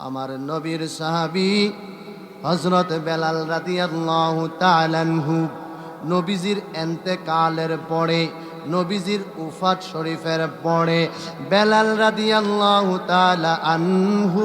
আমার নবীর সাহাবি হজরত বেলাল রাদিয়াল্লাহু তাআলাহু নবীজির এন্তেকালের পরে নবীজির উফাত শরীফের পরে বেলাল রাদিয়াল্লাহু তাআলা আনহু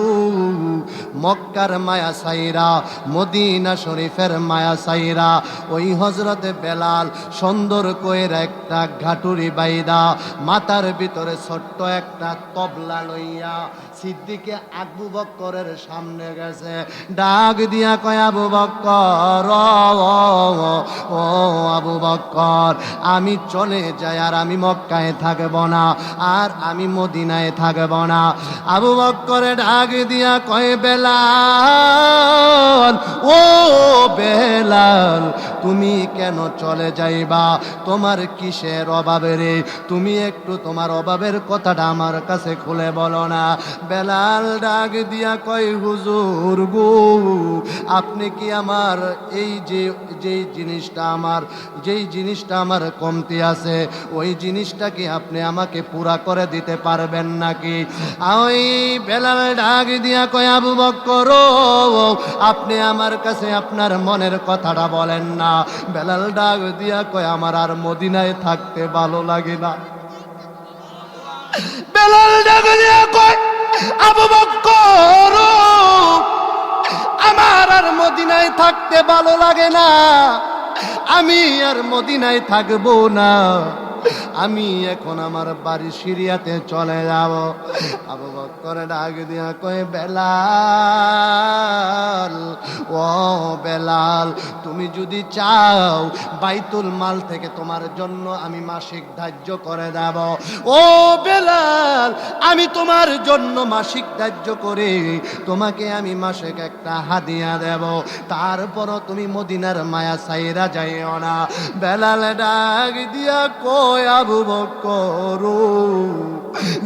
মক্কার মায়া সাইরা মদিনা শরীফের মায়া সাইরা ওই হজরতে বেলাল সুন্দর কইর একটা ঘাটুরি বাইদা মাথার ভিতরে ছোট্ট একটা তবলা লইয়া সিদ্দিকে আবু বক্করের সামনে গেছে। ডাক দিয়া কয় আবু বক্কর ও, আবু বক্কর আমি চলে যাই আর আমি মক্কায় থাকব না, আর আমি মদিনায় থাকব না। আবু বক্করে ডাক দিয়া কয়, বেলাল, ও বেলাল তুমি কেন চলে যাইবা? তোমার কিসের অভাবে রে? তুমি একটু তোমার অভাবের কথাটা আমার কাছে খুলে বলো না। বেলাল ডাক দিয়া কয়, হুজুর গো, আপনি কি আমার এই যে, যেই জিনিসটা আমার, যেই জিনিসটা আমার কমতি আছে, ওই জিনিসটা কি আপনি আমাকে পুরা করে দিতে পারবেন নাকি? ওই বেলাল ডাক দিয়া কয়, আবু বক্কর, আপনি আমার কাছে আপনার মনের কথাটা বলেন না। বেলাল ডাক দিয়া কয়, আমার আর মদিনায় থাকতে ভালো লাগে না। বেলাল ডাক দিয়া কয়, আবু বক্কর, আমার আর মদিনায় থাকতে ভালো লাগে না। আমি আর মদিনায় থাকব না। আমি এখন আমার বাড়ি সিরিয়াতে চলে যাব। আবু বক্কর ডাক দিয়া কয়ে, বেলাল, ও বেলাল, তুমি যদি চাও বাইতুল মাল থেকে তোমার জন্য আমি মাসিক ধার্য করে দেব। ও বেলাল, আমি তোমার জন্য মাসিক ধার্য করে। তোমাকে আমি মাসিক একটা হাদিয়া দেব। তারপরও তুমি মদিনার মায়া সাইরা যাইও না। বেলাল ডাক দিয়া কয় আবু বক্কর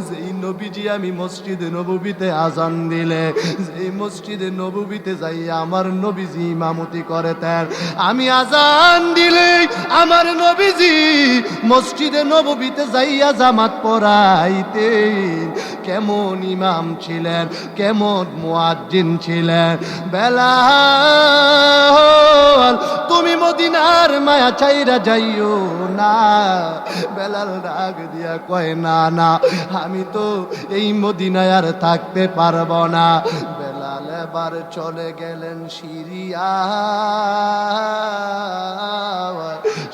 যেই নবীজি, আমি মসজিদে নববীতে আজান দিলে যেই মসজিদে নববীতে যাই আমার নবীজি ইমামতি করে তার আমি আজান দিলে আমার নবীজি মসজিদে নববীতে যাইয়া জামাত পড়াইতেন। কেমন ইমাম ছিলেন, কেমন মুয়াজ্জিন ছিলেন। বেলাল, তুমি মদিনার মায়া চাইরা যাইও না। বেলাল রাগ দিয়া কয়, না না, আমি তো এই মদিনায় আর থাকতে পারব না। বেলাল এবার চলে গেলেন সিরিয়া।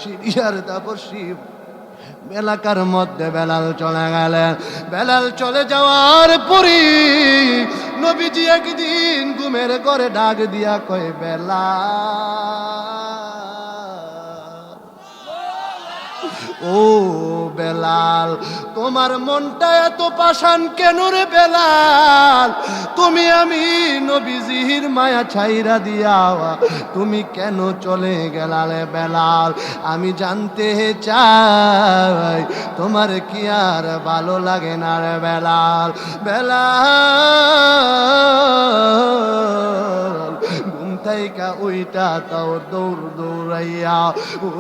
সিরিয়ার তারপর শিব এলাকার মধ্যে বেলাল চলে গেলেন। বেলাল চলে যাওয়ার পরে নবীজি একদিন ঘুমের করে ডাক দিয়া কয় বেলা ও বেলাল, তোমার মনটা এত পাষাণ কেন রে বেলাল? তুমি আমি নবীজির মায়া ছাইরা দিয়া তুমি কেন চলে গেলালে বেলাল? আমি জানতে চাই, তোমার কি আর ভালো লাগে না রে বেলাল? বেলাল থাইকা ওইটা তাও দৌড় দৌড়াইয়া,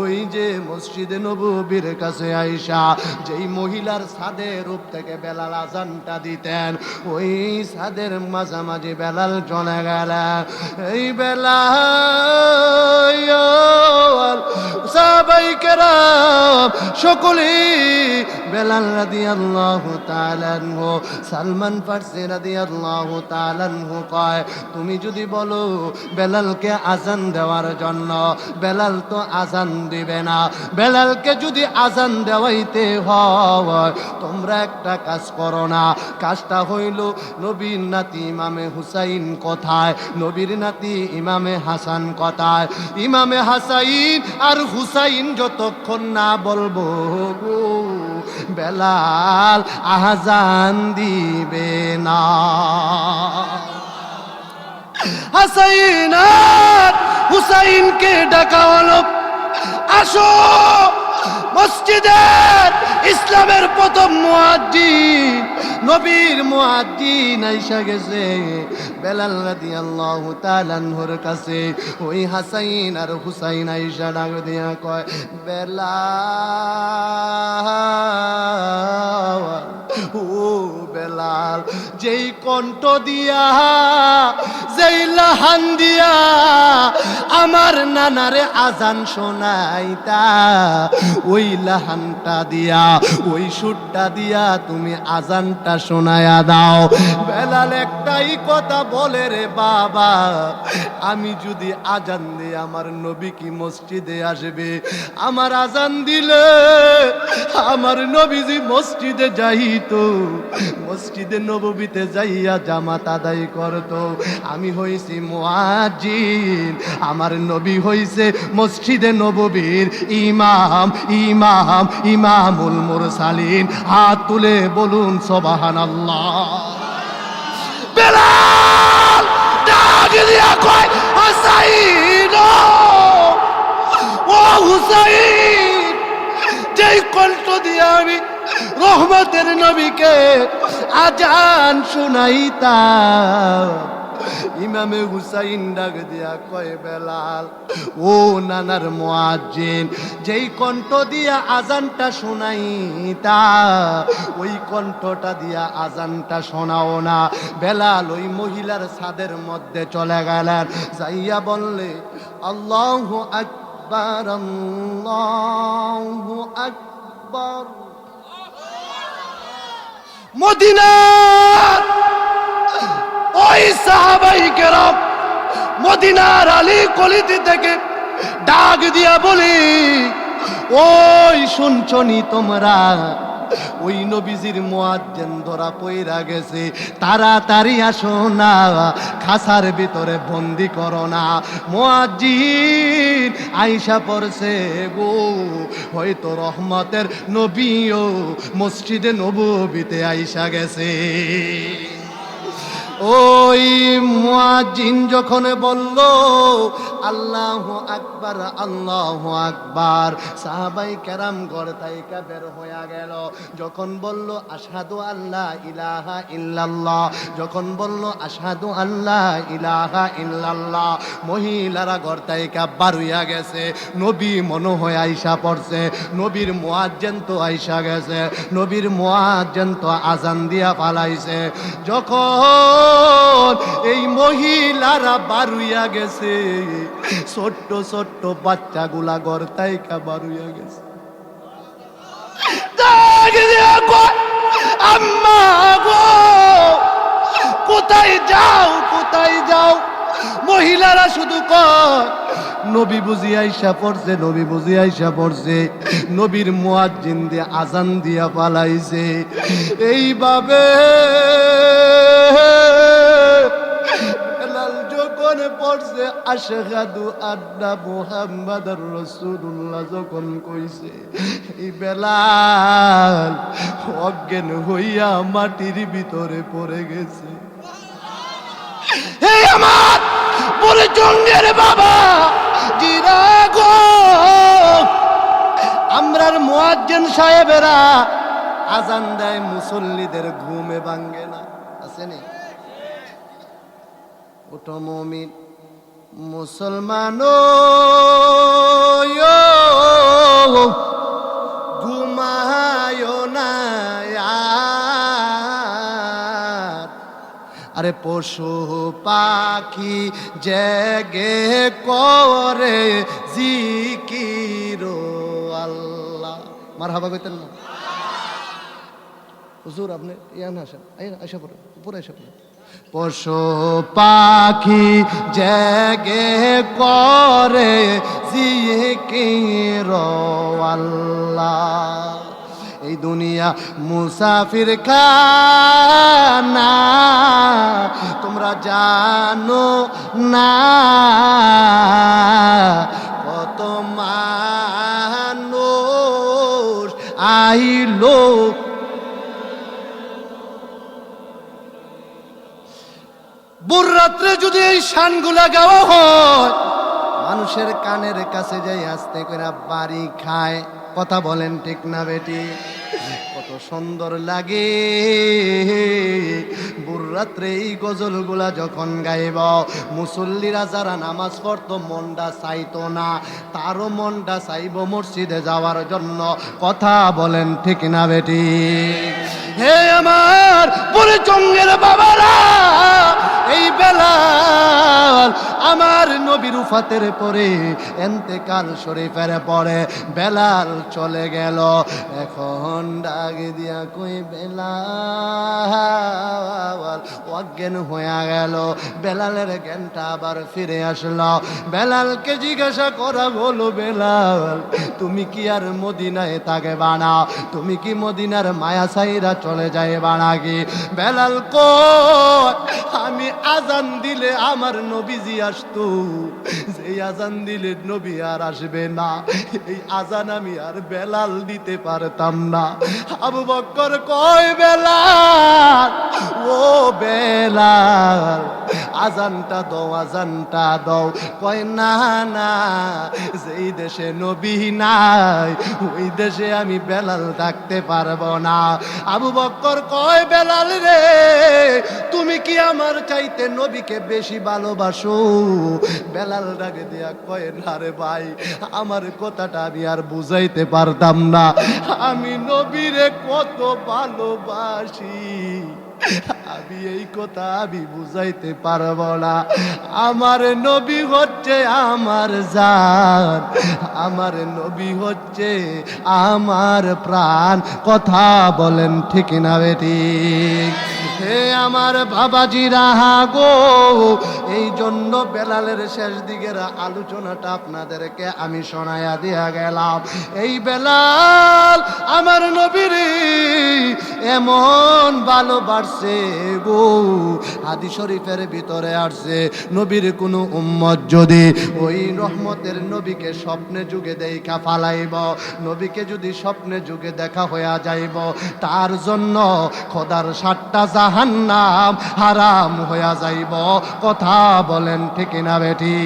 ওই যে মসজিদে নবীর কাছে আইসা, যেই মহিলার সাদের রূপ থেকে বেলাল আজানটা দিতেন, ওই সাদের মাঝামাঝি বেলাল চলে গেল এই বেলাল সাহাবাই কেরাম, সকলেই বেলাল রাদিয়াল্লাহু তাআলা আনহু, সালমান ফারসি রাদিয়াল্লাহু তাআলা আনহু কয়, তুমি যদি বলো বেলালকে আজান দেওয়ার জন্য, বেলাল তো আজান দিবে না। বেলালকে যদি আজান দেওয়াইতে হয়, তোমরা একটা কাজ করো না। কাজটা হইল নবীর নাতি ইমামে হুসাইন কোথায়? নবীর নাতি ইমামে হাসান কথায়? ইমামে হাসাইন আর হুসাইন যতক্ষণ না বলব বেলাল আহাজান দিবে না। হাসাইন হুসাইনকে ডাকা হলো। আসো! মসজিদের ইসলামের প্রথম মুয়াজ্জিন, নবীর মুয়াজ্জিন আইসা গেছে। বেলাল রাদিয়াল্লাহু তাআলা আনহুর কাছে ওই হাসাইন আর হুসাইন আইসা ডাক দিয়া কয়, বেলাল, ও বেলাল, যেই কণ্ঠ দিয়া যেই লাহান দিয়া আমার নানারে আজান শোনাইতা। ওই দিয়া, ওই সুরটা দিয়া তুমি আজানটা শোনায়া দাও। বেলাল একটাই কথা বলে রে বাবা, আমি যদি আজান দিই আমার নবী কি মসজিদে আসবে? আমার আজান দিলে আমার নবীজি মসজিদে যাইতো, মসজিদে নববীতে যাইয়া জামাত আদায় করতো। আমি হইছি মুয়াজ্জিন আমার নবী হইছে মসজিদে নববীর ইমাম ইমাম, ইমামুল মুরসালিন। হাত তুলে বলুন, সুবহানাল্লাহ। বেলাল, ডাক দিয়া কয় ও হুসাইন, যেই কণ্ঠ আমি রহমতের নবীকে আজান শুনাইতাম ইমামে হুসাইন ডাক দিয়া কয়, বেলাল, ও নানার মুয়াজ্জিন, যেই কণ্ঠ দিয়া আজানটা শোনাইতা, ওই কণ্ঠটা দিয়া আজানটা শোনাও না। বেলাল ওই মহিলার ছাদের মধ্যে চলে গেলেন, যাইয়া বললে, আল্লাহ আকবার, আল্লাহু আকবার। মদিনার ওই সাহাবাই কেরাম মদিনার আলী কলিতি থেকে ডাক দিয়া বলি, ওই শুনছনি তোমরা? ওই নবীজির মোয়াজ্জেন ধরা পইরা গেছে। তাড়াতাড়ি আসো না, খাসার ভিতরে বন্দি করো না। মোয়াজ্জিন আইসা পড়ছে, গো, হয়তো রহমতের নবীও মসজিদে নবীতে আইসা গেছে। ওই মুয়াজ্জিন যখন বলল, আল্লাহ আকবার আল্লাহ আকবার। সাহাবাই কেরাম ঘর তাইকা বের হয়ে গেল। যখন বলল আসাদু আল্লাহ ইলাহা ইল্লাল্লাহ। যখন বলল আসাদু আল্লাহ ইলাহা ইল্লাল্লাহ। মহিলারা ঘর তাইকা বারুইয়া গেছে। নবী মনে হয় আইসা পড়ছে। নবীর মুয়াজ্জেন তো আইসা গেছে। নবীর মুয়াজ্জেন তো আজান দিয়া পালাইছে যখন এই মহিলারা বারুইয়া গেছে। ছোট্ট ছোট্ট বাচ্চাগুলা ঘর তাইকা বারুইয়া গেছে। কোথায় যাও কোথায় যাও? মহিলারা শুধু কয়, নবী বুঝি আইসা পড়ছে, নবী বুঝি আইসা পড়ছে। নবীর মুয়াজ্জিন দিয়ে আজান দিয়া পালাইছে। এইভাবে পড়ছে, আশহাদু আন্না মুহাম্মাদার রাসূলুল্লাহ, যখন কইছে এই বেলাল, অজ্ঞান হইয়া মাটির ভিতরে পড়ে গেছে। আমার বলে জঙ্গের বাবা সাহেবেরা আজান দেয়, মুসল্লিদের ঘুমে ভাঙ্গে না? ওটো মমিন। মুসলমান ঘুমায় না আর। পশু পাখি জেগে করে জিকির আল্লাহ। মার হাবা কইতেন না। হুজুর, আপনি ইয়ান আসেন আইসা পড়েন, উপরে আইসা পড়েন। পশু পাখি জেগে করে জিকির আল্লাহ। এই দুনিয়া মুসাফির খানা, তোমরা জানো না। কত মানুষ আইলো বুর রাত্রে যদি এই শানগুলা গাওয়া হয়, মানুষের কানের কাছে যাই আস্তে করে বাড়ি খায়, কথা বলেন ঠিক না বেটি? কত সুন্দর লাগে। রাত্রে এই গজলগুলা যখন গাইব, মুসল্লিরা যারা নামাজ পড়তো, মনটা চাইতো না। তারও মনটা চাইব মসজিদে যাওয়ার জন্য। কথা বলেন ঠিক না বেটি? হে আমার পরিচঙ্গের বাবারা এই বেলাল আমার নবীর উফাতের পরে এন্তেকাল শরীফের পরে বেলাল চলে গেল। এখন ডাক দিয়া কই, বেলাল, অজ্ঞান হয়ে গেল। বেলালের জ্ঞানটা আবার ফিরে আসলো। বেলালকে জিজ্ঞাসা করা বলো বেলাল, তুমি কি আর মদিনায় তাকে বানা তুমি কি মদিনার মায়া সাইরা চলে যায় বানাগি বেলাল কো আমি আজান দিলে আমার নবীজি আসতো। সেই আজান দিলে নবী আর আসবে না। এই আজান আমি আর বেলাল দিতে পারতাম না। আবু বক্কর কয়, বেলাল, ও বেলাল, আজানটা দাও আজানটা দাও। কয়, না না, যেই দেশে নবী নাই, ওই দেশে আমি বেলাল ডাকতে পারব না। আবু বক্কর কয়, বেলাল রে তুমি কি আমার চাইতে নবীকে বেশি ভালোবাসো? বেলাল ডাকে দিয়া কয়, না রে ভাই, আমার কথাটা আমি আর বুঝাইতে পারতাম না। আমি নবীরে কত ভালোবাসি। আমি এই কথা আমি বুঝাইতে পারব না। আমার নবী হচ্ছে আমার জান। আমার নবী হচ্ছে আমার প্রাণ। কথা বলেন ঠিক না বেটি হে আমার বাবাজি রাহা গো, এই জন্য বেলালের শেষ দিকের আলোচনাটা আপনাদেরকে আমি শোনায়া দিয়া গেলাম। এই বেলাল আমার নবীর এমন ভালোবাসছে গো হাদি শরীফের ভিতরে আসছে, নবীর কোনো উম্মত যদি ওই রহমতের নবীকে স্বপ্নে যুগে দেখা ফালাইব, নবীকে যদি স্বপ্নে যুগে দেখা হইয়া যাইব, তার জন্য খোদার সাতটা জাহান্নাম হারাম হইয়া যাইব। কথা বলেন ঠিক না বেটি?